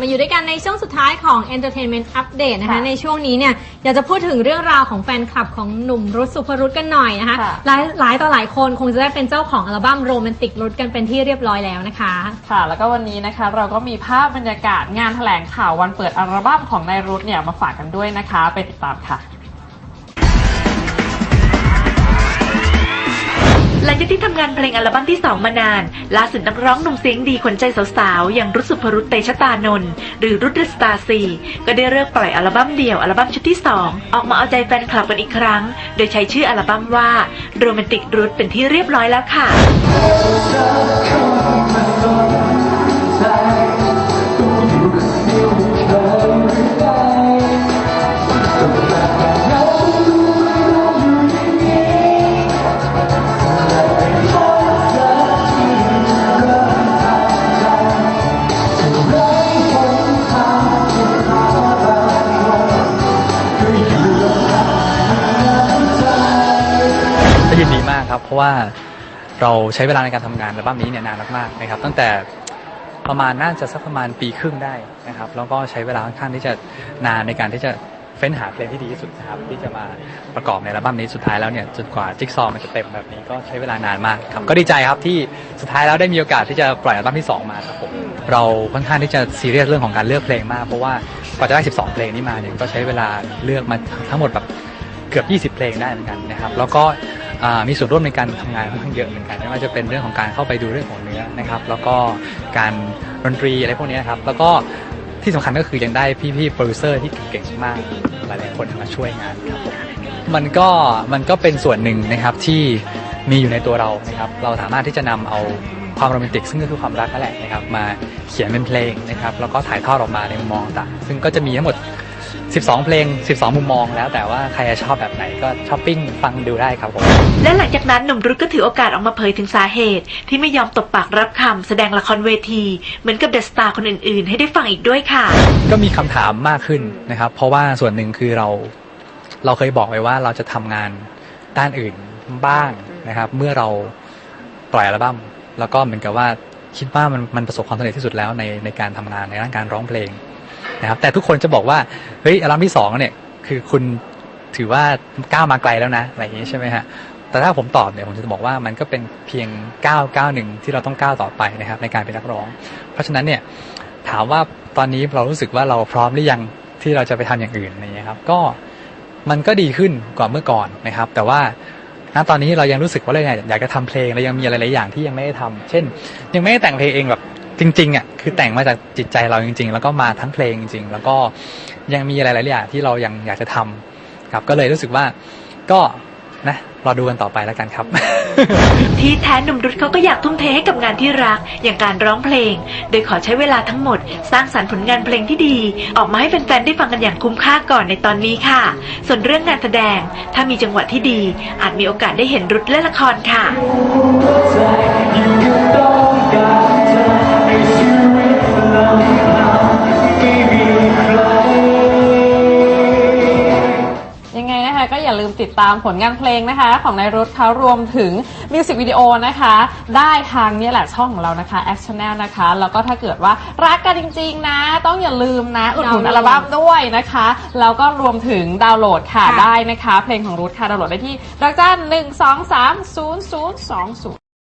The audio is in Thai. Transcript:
มาอยู่ด้วยกันในช่วงสุดท้ายของ Entertainment Update นะคะ ค่ะในช่วงนี้เนี่ยอยากจะพูดถึงเรื่องราวของแฟนคลับของหนุ่มรุดสุภรุตกันหน่อยนะคะ ค่ะ หลายหลายต่อหลายคนคงจะได้เป็นเจ้าของอัลบั้มโรแมนติกรุดกันเป็นที่เรียบร้อยแล้วนะคะ ค่ะแล้วก็วันนี้นะคะเราก็มีภาพบรรยากาศงานแถลงข่าววันเปิดอัลบั้มของนายรุธเนี่ยมาฝากกันด้วยนะคะ ไปติดตามค่ะำงานเพลงอัลบั้มที่ 2 มานาน ล่าสุดนักร้องหนุ่มเสียงดีขวัญใจสาวๆ อย่างรุสุภรุตเตชะตานนท์หรือรุตเดสตาซีก็ได้เลิกปล่อยอัลบั้มเดี่ยวอัลบั้มชุดที่ 2 ออกมาเอาใจแฟนคลับกันอีกครั้ง โดยใช้ชื่ออัลบั้มว่าโรแมนติกรุตเป็นที่เรียบร้อยแล้วค่ะ ยินดีมากครับ เพราะว่าเราใช้เวลาในการทำงานอัลบั้มนี้เนี่ยนานมากๆนะครับ ตั้งแต่ประมาณน่าจะสักประมาณปีครึ่งได้นะครับ แล้วก็ใช้เวลาค่อนข้างที่จะนานในการที่จะเฟ้นหาเพลงที่ดีที่สุดนะครับที่จะมาประกอบในอัลบั้มนี้สุดท้ายแล้วเนี่ยจนกว่าจิ๊กซอมันจะเต็มแบบนี้ก็ใช้เวลานานมากครับก็ดีใจครับที่สุดท้ายแล้วได้มีโอกาสที่จะปล่อยอัลบั้มที่สองมาครับผมเราค่อนข้างที่จะซีเรียสเรื่องของการเลือกเพลงมากเพราะว่ากว่าจะได้ 12 เพลงนี้มาเนี่ยก็ใช้เวลาเลือกมาทั้งหมดแบบเกือบ 20 เพลงได้เหมือนกันนะครับแล้วก็ มีส่วนร่วมในการทำงานค่อนข้างเยอะเหมือนกันไม่ว่าจะเป็นเรื่องของการเข้าไปดูเรื่องของเนื้อนะครับแล้วก็การดนตรีอะไรพวกนี้ครับแล้วก็ที่สำคัญก็คือยังได้พี่ๆโปรดิวเซอร์ที่เก่งมากหลายๆคนมาช่วยงานครับมันก็มันก็เป็นส่วนหนึ่งนะครับที่มีอยู่ในตัวเรานะครับเราสามารถที่จะนำเอาความโรแมนติกซึ่งก็คือความรักนั่นแหละนะครับมาเขียนเป็นเพลงนะครับแล้วก็ถ่ายทอดออกมาในมุมมองต่างซึ่งก็จะมีทั้งหมด 12 เพลง 12 มุมมองแล้วแต่ว่าใครจะชอบแบบไหนก็ช้อปปิ้งฟังดูได้ครับผม และหลังจากนั้นหนุ่มรุธก็ถือโอกาสออกมาเผยถึงสาเหตุ ที่ไม่ยอมตบปากรับคำแสดงละครเวที เหมือนกับเดอะสตาร์คนอื่นๆ ให้ได้ฟังอีกด้วยค่ะ ก็มีคำถามมากขึ้นนะครับ เพราะว่าส่วนหนึ่งคือเราเราเคยบอกไว้ว่าเราจะทำงานด้านอื่นบ้างนะครับ เมื่อเราปล่อยอัลบั้มแล้วก็เหมือนกับว่าคิดว่ามันมันประสบความสำเร็จที่สุดแล้วในในการทำงานในด้านการร้องเพลง นะครับ แต่ทุกคนจะบอกว่าเฮ้ยอัลบั้มที่สองเนี่ยคือคุณถือว่าก้าวมาไกลแล้วนะอะไรอย่างนี้ใช่ไหมฮะแต่ถ้าผมตอบเนี่ยผมจะบอกว่ามันก็เป็นเพียงก้าวก้าวหนึ่งที่เราต้องก้าวต่อไปนะครับ ในการเป็นนักร้อง เพราะฉะนั้นเนี่ยถามว่าตอนนี้เรารู้สึกว่าเราพร้อมหรือยังที่เราจะไปทำอย่างอื่นอะไรเงี้ยครับก็มันก็ดีขึ้นกว่าเมื่อก่อนนะครับ แต่ว่าณตอนนี้เรายังรู้สึกว่าเราอยากจะทำเพลงเรายังมีอะไรหลายอย่างที่ยังไม่ได้ทำเช่น ยังไม่ได้แต่งเพลงเองแบบ จริงๆอะคือแต่งมาจากจิตใจเราจริง ๆ แล้วก็มาทั้งเพลงจริง ๆ แล้วก็ยังมีอะไรหลายอย่างที่เรายังอยากจะทำครับ ก็เลยรู้สึกว่าก็นะรอดูกันต่อไปแล้วกันครับ ที่แท้หนุ่มรุธเขาก็อยากทุ่มเทให้กับงานที่รัก อย่างการร้องเพลง โดยขอใช้เวลาทั้งหมด สร้างสรรค์ผลงานเพลงที่ดี ออกมาให้แฟนๆได้ฟังกันอย่างคุ้มค่าก่อนในตอนนี้ค่ะ ส่วนเรื่องงานแสดง ถ้ามีจังหวะที่ดี อาจมีโอกาสได้เห็นรุธเล่นละครค่ะ ยังไงนะคะก็อย่าลืมติดตามผลงานเพลงนะคะ ของนายรุธเขารวมถึงมิวสิกวิดีโอนะคะ ได้ทางเนี่ยแหละช่องของเรานะคะ a c t i o n a l นะคะ แล้วก็ถ้าเกิดว่ารักกันจริง ๆ นะ ต้องอย่าลืมนะ อุดหนุนดาวน์โหลดอัลบั้มด้วยนะคะ แล้วก็รวมถึงดาวน์โหลดค่ะค่ะ ได้นะคะ เพลงของรุธค่ะดาวน์โหลดได้ที่ดอกจันหนึ่งสองสามศูนย์ศูนย์สองศูนย์